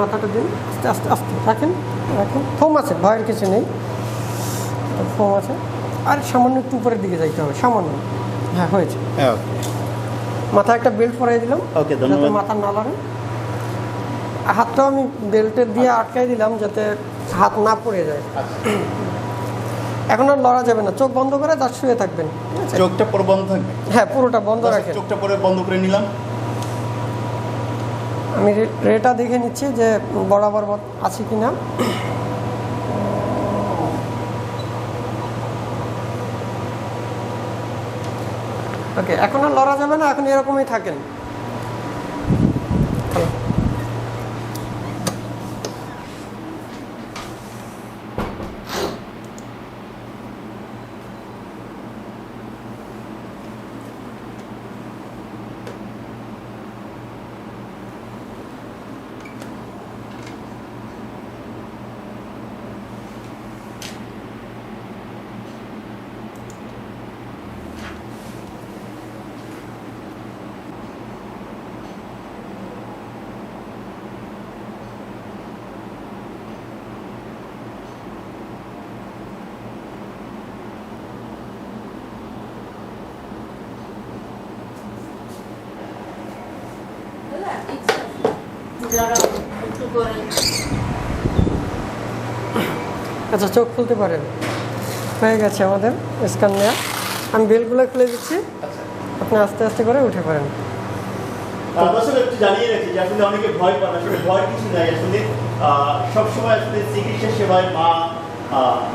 মাথাটা দিন। আস্তে আস্তে আস্তে রাখেন রাখেন। ফোম আছে ভয়ের কিছু নেই। ফোম আছে। আর সামান্য একটু উপরের দিকে যাইতে হবে সামান্য। হ্যাঁ হয়েছে। মাথায় একটা বেল্ট পরাই দিলাম। যাতে ধন্যবাদ। মাথা না লড়ে। হাতটাও আমি বেল্টের দিয়ে আটকাই দিলাম যাতে হাত না পড়ে যায়। এখন আর লড়া যাবে না। চোখ বন্ধ করে তার শুয়ে থাকবেন। চোখটা পরে বন্ধ থাকবে? হ্যাঁ পুরোটা বন্ধ রাখেন। চোখটা পরে বন্ধ করে নিলাম। আমি রেটা দেখে নিচ্ছি যে বরাবর বর- আছে কি না ওকে, এখন আর লড়া যাবে না, এখন এরকমই থাকেন। আচ্ছা চোখ খুলতে পারেন। হয়ে গেছে আমাদের স্ক্যান নেওয়া আমি বেলগুলো খুলে দিচ্ছি। আপনি আস্তে আস্তে করে উঠে পারেন ভয় ভয় কিছু নাই। আসলে সবসময় আসলে চিকিৎসা সেবায় মা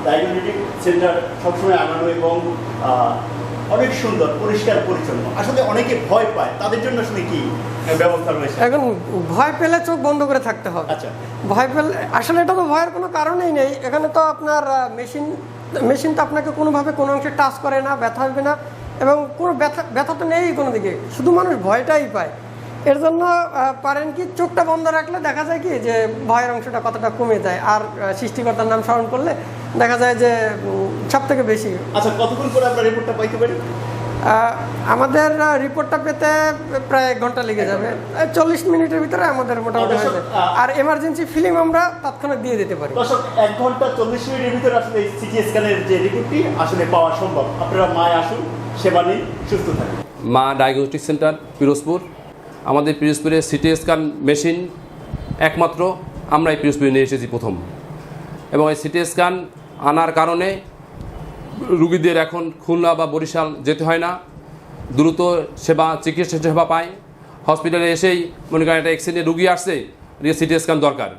ডায়াগনস্টিক সেন্টার সবসময় আনানো এবং অনেক সুন্দর পরিষ্কার পরিচ্ছন্ন। আসলে অনেকে ভয় পায়। তাদের জন্য আসলে কি ব্যবস্থা রয়েছে? এখন ভয় পেলে চোখ বন্ধ করে থাকতে হবে। আচ্ছা। ভয় পেলে আসলে এটা তো ভয়ের কোনো কারণেই নেই। এখানে তো আপনার মেশিন মেশিন তো আপনাকে কোনোভাবে কোনো অংশে টাচ করে না ব্যথা হবে না এবং কোনো ব্যথা ব্যথা তো নেই কোনো দিকে শুধু মানুষ ভয়টাই পায়। এর জন্য পারেন কি চোখটা বন্ধ রাখলে দেখা যায় কি যে ভয়ের অংশটা কতটা কমে যায়। আর সৃষ্টিকর্তার নাম স্মরণ করলে দেখা যায় যে সব থেকে বেশি। আচ্ছা কতক্ষণ পরে আমরা রিপোর্টটা পাইতে পারি? আমাদের রিপোর্টটা পেতে প্রায় এক ঘণ্টা লেগে যাবে। চল্লিশ মিনিটের ভিতরে আমাদের মোটামুটি হয়ে যাবে আর এমার্জেন্সি ফিল্ম আমরা তৎক্ষণাৎ দিয়ে দিতে পারি। এক ঘণ্টা চল্লিশ মিনিটের ভিতরে আসলে সিটি স্ক্যানের যে রিপোর্টটি আসলে পাওয়া সম্ভব। আপনারা মায় আসুন সেবা নিন সুস্থ থাকুন। মা ডায়াগনস্টিক সেন্টার পিরোজপুর। আমাদের পিরোজপুরে সিটি স্ক্যান মেশিন একমাত্র আমরা এই পিরোজপুরে নিয়ে এসেছি প্রথম। এবং এই সিটি স্ক্যান আনার কারণে রুগীদের এখন খুলনা বা বরিশাল যেতে হয় না। দ্রুত সেবা, চিকিৎসা সেবা পায়। হসপিটালে এসেই মনে করেন একটা এক্সিডেন্টে রুগী আসছে সিটি স্ক্যান দরকার।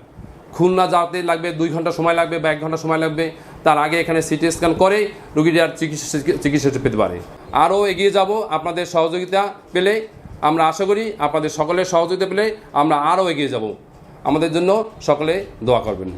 খুলনা যাতে লাগবে দুই ঘণ্টা সময় লাগবে বা এক ঘণ্টা সময় লাগবে। তার আগে এখানে সিটি স্ক্যান করে রুগীটি আর চিকিৎসা চিকিৎসা পেতে পারে। আরও এগিয়ে যাব আপনাদের সহযোগিতা পেলে। আমরা আশা করি আপনাদের সকলের সহযোগিতা পেলে আমরা আরও এগিয়ে যাব। আমাদের জন্য সকলে দোয়া করবেন।